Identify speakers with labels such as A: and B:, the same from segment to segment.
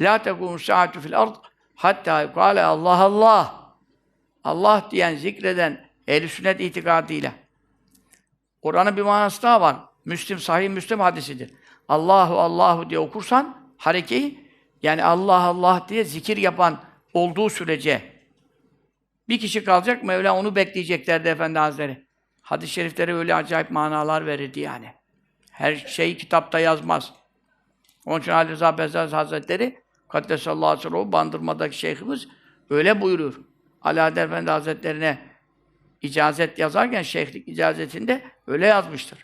A: La tekûmü saatu fil ard hatta yukâle Allah Allah. Allah diyen, zikreden ehl sünnet itikadıyla. Kur'an'ın bir manası daha var. Müslim, sahih Müslim hadisidir. Allahu Allahu diye okursan harekeyi yani Allah Allah diye zikir yapan olduğu sürece bir kişi kalacak, Mevla onu bekleyeceklerdi Efendi Hazretleri. Hadis-i şeriflere öyle acayip manalar verirdi yani. Her şeyi kitapta yazmaz. Onun için Ali Rıza Bezzaz Hazretleri Kaddesallahu aleyhi ve sellem, bandırmadaki şeyhimiz öyle buyurur. Ali Adel Efendi Hazretlerine icazet yazarken şeyhlik icazetinde öyle yazmıştır.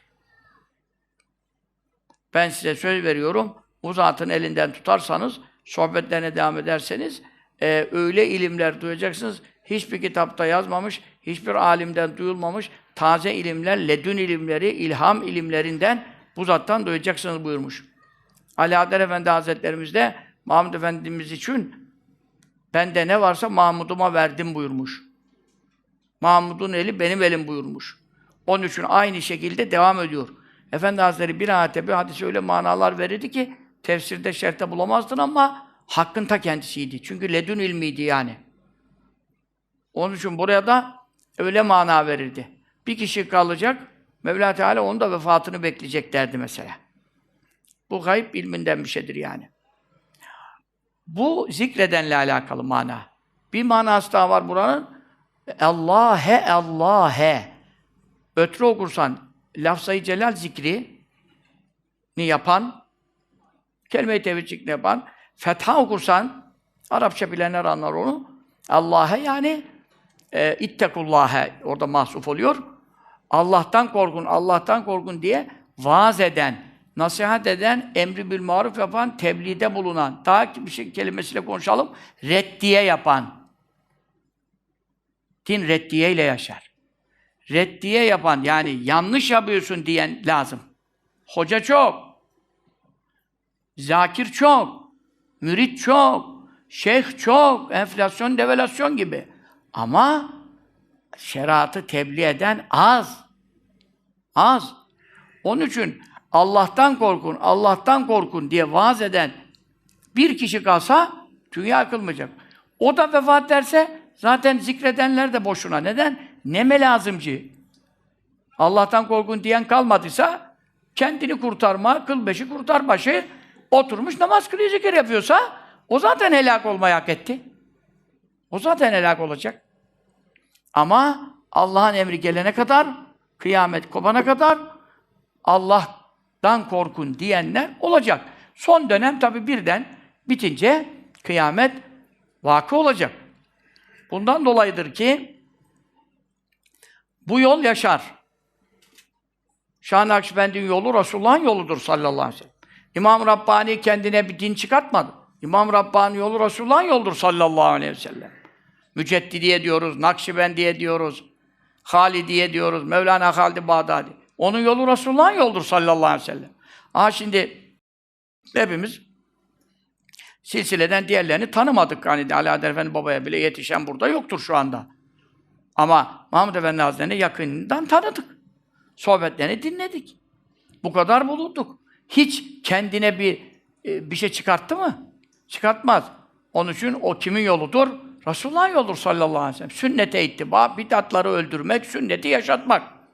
A: Ben size söz veriyorum, bu zatın elinden tutarsanız, sohbetlerine devam ederseniz, e, öyle ilimler duyacaksınız, hiçbir kitapta yazmamış, hiçbir alimden duyulmamış, taze ilimler, ledün ilimleri, ilham ilimlerinden bu zattan duyacaksınız buyurmuş. Ali Adel Efendi Hazretlerimiz de Mahmud Efendimiz için bende ne varsa Mahmud'uma verdim buyurmuş. Mahmud'un eli benim elim buyurmuş. Onun için aynı şekilde devam ediyor. Efendi Hazretleri bir ayete bir hadise öyle manalar verirdi ki tefsirde şerhte bulamazdın ama hakkın ta kendisiydi. Çünkü ledün ilmiydi yani. Onun için buraya da öyle mana verirdi. Bir kişi kalacak, Mevla Teala onun da vefatını bekleyecek derdi mesela. Bu gayb ilminden bir şeydir yani. Bu zikredenle alakalı mana. Bir manası daha var buranın. Allah'e Allah'e. Ötrü okursan lafzayı celal zikri ni yapan, kelime-i tevhid zikrini yapan, fetha okursan, Arapça bilenler anlar onu. Allah'e yani e, ittekullâhe orada mahsuf oluyor. Allah'tan korkun, Allah'tan korkun diye vaaz eden, nasihat eden, emri bil maruf yapan, tebliğde bulunan, bir şey kelimesiyle konuşalım, reddiye yapan. Din reddiye ile yaşar. Reddiye yapan, yani yanlış yapıyorsun diyen lazım. Hoca çok. Zakir çok. Mürit çok. Şeyh çok. Enflasyon, devalüasyon gibi. Ama şeriatı tebliğ eden az. Az. Onun için Allah'tan korkun, Allah'tan korkun diye vaaz eden bir kişi kalsa dünya yıkılmayacak. O da vefat derse zaten zikredenler de boşuna. Neden? Neme lazımcı? Allah'tan korkun diyen kalmadıysa kendini kurtarma, kıl beşi kurtar başı oturmuş namaz kılıyor zikir yapıyorsa o zaten helak olmayı hak etti. O zaten helak olacak. Ama Allah'ın emri gelene kadar, kıyamet kopana kadar Allah'tan korkun diyenler olacak. Son dönem tabi birden bitince kıyamet vakı olacak. Bundan dolayıdır ki bu yol yaşar. Şah-ı Nakşibend'in yolu Resulullah'ın yoludur sallallahu aleyhi ve sellem. İmam Rabbani kendine bir din çıkartmadı. İmam Rabbani yolu Resulullah'ın yoludur sallallahu aleyhi ve sellem. Müceddidiye diyoruz, Nakşibendiye diyoruz, Halidiye diyoruz, Mevlana Halid Bağdadi. Onun yolu Resulullah'ın yoludur sallallahu aleyhi ve sellem. Aha şimdi hepimiz silsileden diğerlerini tanımadık. Hani Ali Adel Efendi babaya bile yetişen burada yoktur şu anda. Ama Mahmud Efendi Hazretleri'ni yakından tanıdık. Sohbetlerini dinledik. Bu kadar bulunduk. Hiç kendine bir e, bir şey çıkarttı mı? Çıkartmaz. Onun için o kimin yoludur? Resulullah'ın yoludur sallallahu aleyhi ve sellem. Sünnete ittiba, bidatları öldürmek, sünneti yaşatmak.